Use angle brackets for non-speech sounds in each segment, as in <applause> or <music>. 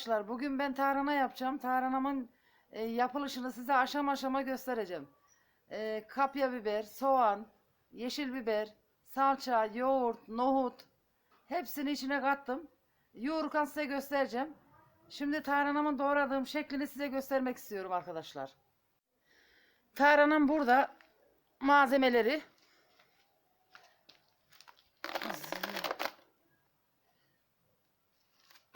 Arkadaşlar. Bugün ben tarhana yapacağım. Tarhanamın e, yapılışını size aşama aşama göstereceğim. E, kapya biber, soğan, yeşil biber, salça, yoğurt, nohut hepsini içine kattım. Yoğururken size göstereceğim. Şimdi tarhanamın doğradığım şeklini size göstermek istiyorum arkadaşlar. Tarhanam burada. Malzemeleri.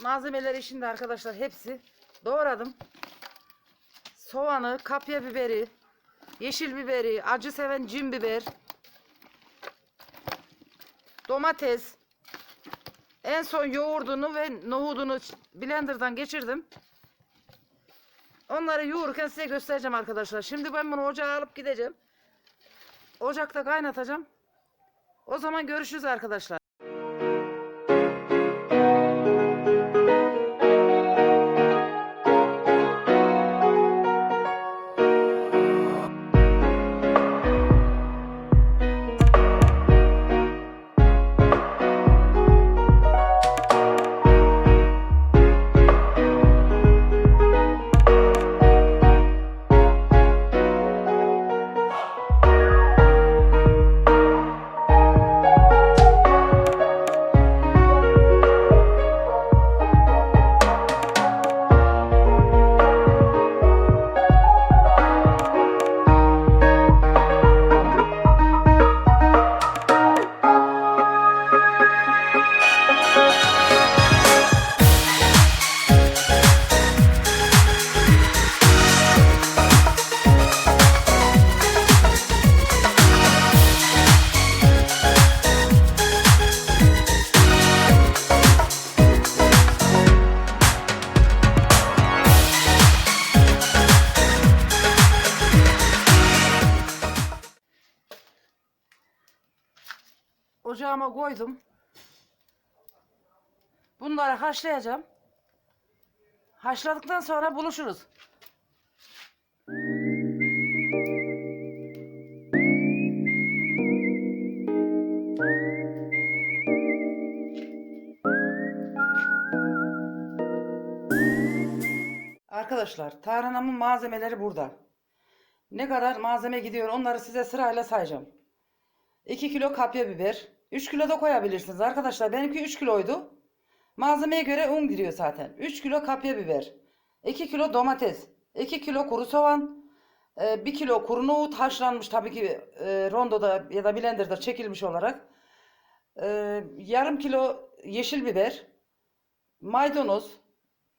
Malzemeleri şimdi arkadaşlar hepsi doğradım. Soğanı, kapya biberi, yeşil biberi, acı seven cin biber, domates, en son yoğurdunu ve nohudunu blenderdan geçirdim. Onları yoğururken size göstereceğim arkadaşlar. Şimdi ben bunu ocağa alıp gideceğim. Ocakta kaynatacağım. O zaman görüşürüz arkadaşlar. Ocağıma koydum. Bunları haşlayacağım. Haşladıktan sonra buluşuruz. Arkadaşlar, tarhanamın malzemeleri burada. Ne kadar malzeme gidiyor onları size sırayla sayacağım. 2 kilo kapya biber. 3 kilo da koyabilirsiniz arkadaşlar. Benimki 3 kiloydu. Malzemeye göre un giriyor zaten. 3 kilo kapya biber. 2 kilo domates. 2 kilo kuru soğan. 1 kilo kuru nohut haşlanmış tabii ki e, rondoda ya da blenderda çekilmiş olarak. E, Yarım kilo yeşil biber. Maydanoz.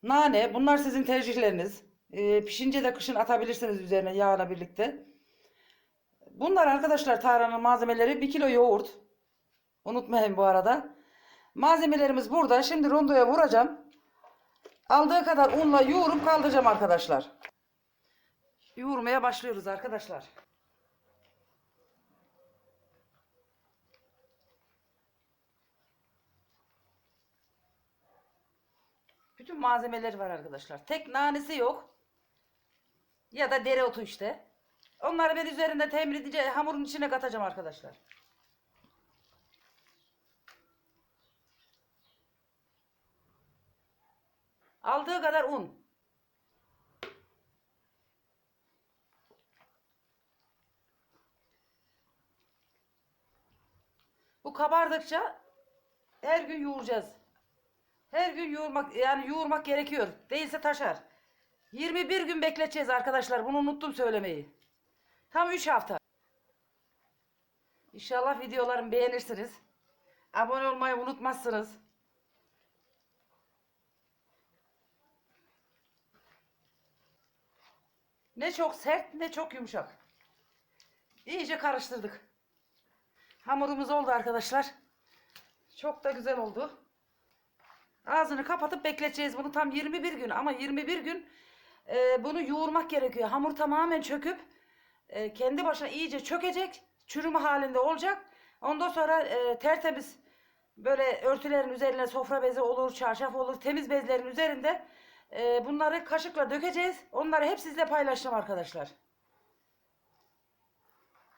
Nane. Bunlar sizin tercihleriniz. E, Pişince de kışın atabilirsiniz üzerine yağla birlikte. Bunlar arkadaşlar tarhananın malzemeleri 1 kilo yoğurt. Unutmayın bu arada. Malzemelerimiz burada. Şimdi rondoya vuracağım. Aldığı kadar unla yoğurup kaldıracağım arkadaşlar. Yoğurmaya başlıyoruz arkadaşlar. Bütün malzemeleri var arkadaşlar. Tek nanesi yok. Ya da dereotu işte. Onları ben üzerinde temin edince hamurun içine katacağım arkadaşlar. Aldığı kadar un. Bu kabardıkça her gün yoğuracağız. Her gün yoğurmak yani yoğurmak gerekiyor. Değilse taşar. 21 gün bekleteceğiz arkadaşlar. Bunu unuttum söylemeyi. Tam 3 hafta. İnşallah videolarımı beğenirsiniz. Abone olmayı unutmazsınız. Ne çok sert ne çok yumuşak. İyice karıştırdık. Hamurumuz oldu arkadaşlar. Çok da güzel oldu. Ağzını kapatıp bekleteceğiz bunu tam 21 gün ama 21 gün e, bunu yoğurmak gerekiyor. Hamur tamamen çöküp e, kendi başına iyice çökecek. Çürüme halinde olacak. Ondan sonra e, tertemiz böyle örtülerin üzerine sofra bezi olur, çarşaf olur, temiz bezlerin üzerinde e, bunları kaşıkla dökeceğiz. Onları hep sizle paylaşacağım arkadaşlar.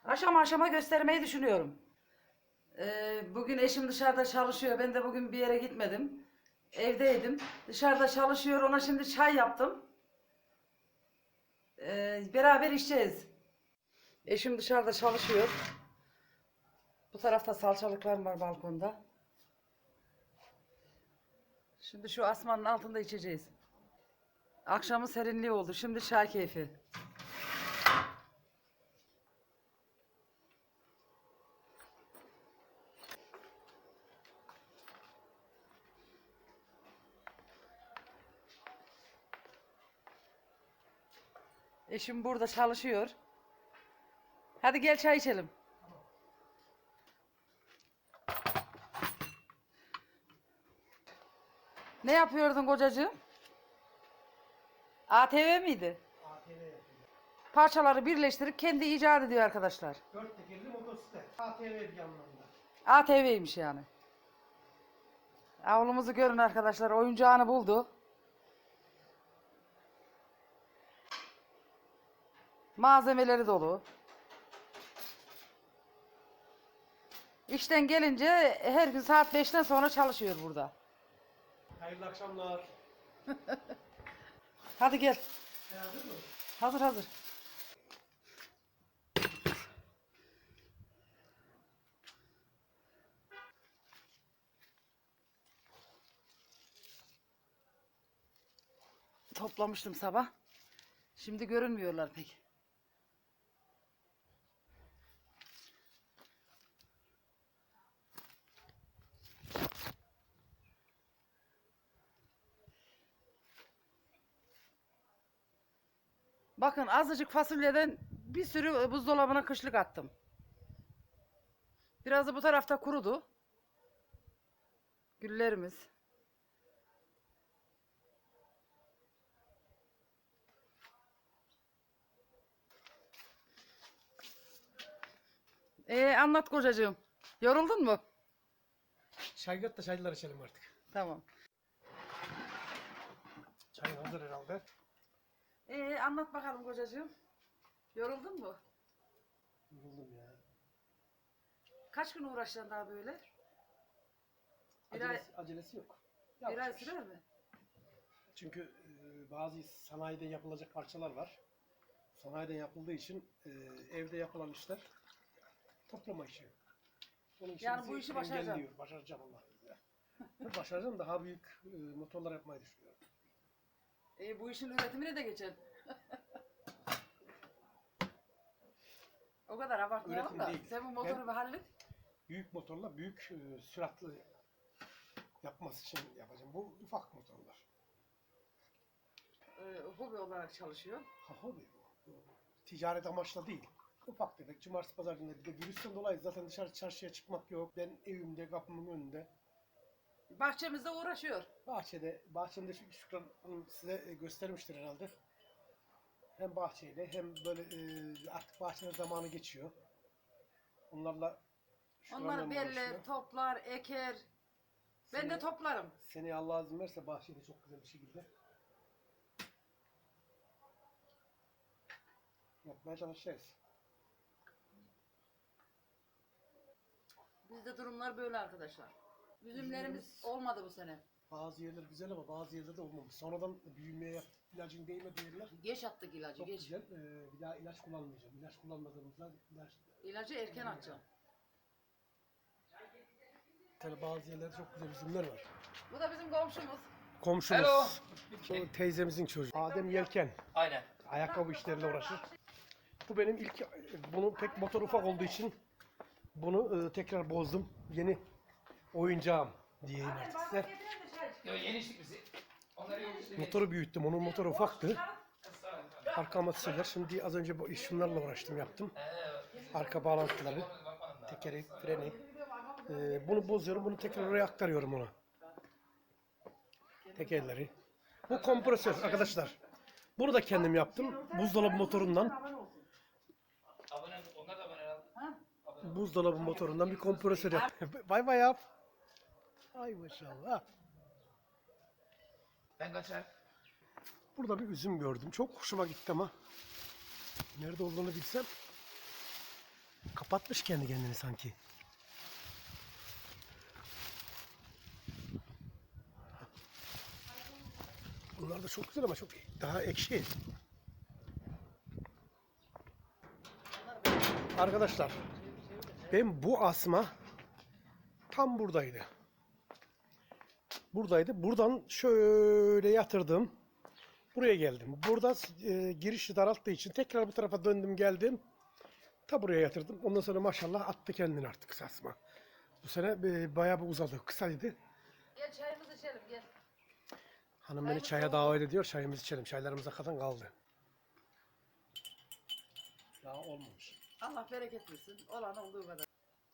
Aşama aşama göstermeyi düşünüyorum. E, bugün eşim dışarıda çalışıyor. Ben de bugün bir yere gitmedim. Evdeydim. Dışarıda çalışıyor. Ona şimdi çay yaptım. Ee, beraber içeceğiz. Eşim dışarıda çalışıyor. Bu tarafta salçalıklarım var balkonda. Şimdi şu asmanın altında içeceğiz. Akşamın serinliği oldu. Şimdi çay keyfi. Eşim burada çalışıyor. Hadi gel çay içelim. Ne yapıyordun kocacığım? ATV miydi? ATV yapıyor. Parçaları birleştirip kendi icat ediyor arkadaşlar. Dört tekerli motosiklet. ATV bir anlamda. ATV'ymiş yani. Avlumuzu görün arkadaşlar. Oyuncağını buldu. Malzemeleri dolu. İşten gelince her gün saat 5'ten sonra çalışıyor burada. Hayırlı akşamlar. <laughs> Hadi gel. Hazır hazır. Toplamıştım sabah. Şimdi görünmüyorlar pek. Bakın azıcık fasulyeden bir sürü buzdolabına kışlık attım. Biraz da bu tarafta kurudu. Güllerimiz. Ee, anlat kocacığım. Yoruldun mu? Çay göt de çaylar içelim artık. Tamam. Çay hazır herhalde. Ee, anlat bakalım kocacığım. Yoruldun mu? Buldum ya. Kaç gün uğraşacaksın daha böyle? Bir ay, Acelesi, acelesi yok. bir ay Yavaş sürer mi? Çünkü e, bazı sanayide yapılacak parçalar var. Sanayide yapıldığı için e, evde yapılan işler toplama işi. Onun Yani bu işi başaracaksın. engelliyor. Başaracağım. Ve <laughs> Başaracağım daha büyük e, motorlar yapmayı düşünüyorum. E, bu işin üretimine de geçer. o kadar abartmayalım Üretim da. değil. Sen bu motoru Ben- bir hallet. Büyük motorla büyük e, süratli yapması için yapacağım. Bu ufak motorlar. E, hobi olarak çalışıyor. Ha, hobi bu. bu. Ticaret amaçlı değil. Ufak tefek. Cumartesi pazar günleri. Bir de virüsten dolayı zaten dışarı çarşıya çıkmak yok. Ben evimde kapımın önünde. Bahçemizde uğraşıyor. Bahçede, bahçemde Şük- Şükran Hanım size e, göstermiştir herhalde. Hem bahçeyle hem böyle e, artık bahçenin zamanı geçiyor. Onlarla Şükran Onları Hanım beller, uğraşıyor. toplar, eker. Ben de Seni- toplarım. Seneye Allah izin verirse bahçede çok güzel bir şekilde yapmaya çalışacağız. Bizde durumlar böyle arkadaşlar. Üzümlerimiz olmadı bu sene. Bazı yerler güzel ama bazı yerlerde olmamış. Sonradan büyümeye yap, ilacın değmediği yerler Geç attık ilacı, çok geç. güzel. Ee, bir daha ilaç kullanmayacağım. İlaç kullanmadığımızda ilaç İlacı erken atacağım. Tabii bazı yerlerde çok güzel üzümler var. Bu da bizim komşumuz. Komşumuz. Alo. O teyzemizin çocuğu. Adem Yelken. Aynen. Ayakkabı işleriyle uğraşır. Bu benim ilk, bunu pek motor ufak olduğu için bunu e, tekrar bozdum. Yeni oyuncağım diyeyim artık size. Bizi. Onları yok işte. Motoru büyüttüm. Onun motoru ufaktı. Arka amortisörler. Şimdi az önce bu şunlarla uğraştım yaptım. Arka bağlantıları, tekeri, freni. Ee, bunu bozuyorum. Bunu tekrar oraya aktarıyorum ona. Tekerleri. Bu kompresör arkadaşlar. Bunu da kendim yaptım. Buzdolabı motorundan. Abone, onlar da abone herhalde. Ha? Buzdolabı motorundan bir kompresör yaptım. <laughs> bay bay yap. Ay maşallah. Ben kaçar. Burada bir üzüm gördüm. Çok hoşuma gitti ama. Nerede olduğunu bilsem. Kapatmış kendi kendini sanki. Bunlar da çok güzel ama çok daha ekşi. Arkadaşlar ben bu asma tam buradaydı. Buradaydı. Buradan şöyle yatırdım. Buraya geldim. Burada e, girişi daralttığı için tekrar bu tarafa döndüm geldim. Ta buraya yatırdım. Ondan sonra maşallah attı kendini artık asma. Bu sene e, bayağı bir uzadı. Kısaydı. Gel çayımızı içelim gel. Hanım beni çaya davet ediyor. Çayımızı içelim. Çaylarımıza kadar kaldı. Daha olmamış. Allah bereket versin. Olan olduğu kadar.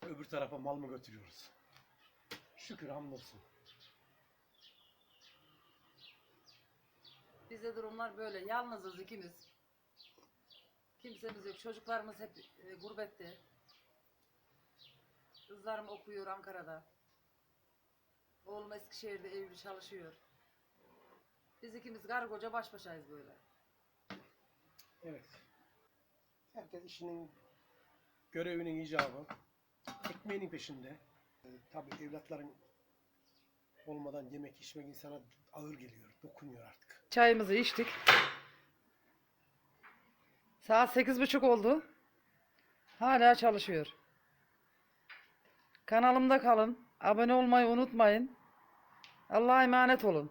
Öbür tarafa mal mı götürüyoruz? Şükür hamdolsun. Bizde durumlar böyle. Yalnızız ikimiz. Kimsemiz yok. Çocuklarımız hep e, gurbette. Kızlarım okuyor Ankara'da. Oğlum Eskişehir'de evli çalışıyor. Biz ikimiz karı koca baş başayız böyle. Evet. Herkes işinin görevinin icabı. Ekmeğinin peşinde. Ee, tabii evlatların olmadan yemek içmek insana ağır geliyor. Dokunuyor artık. Çayımızı içtik. Saat sekiz buçuk oldu. Hala çalışıyor. Kanalımda kalın. Abone olmayı unutmayın. Allah'a emanet olun.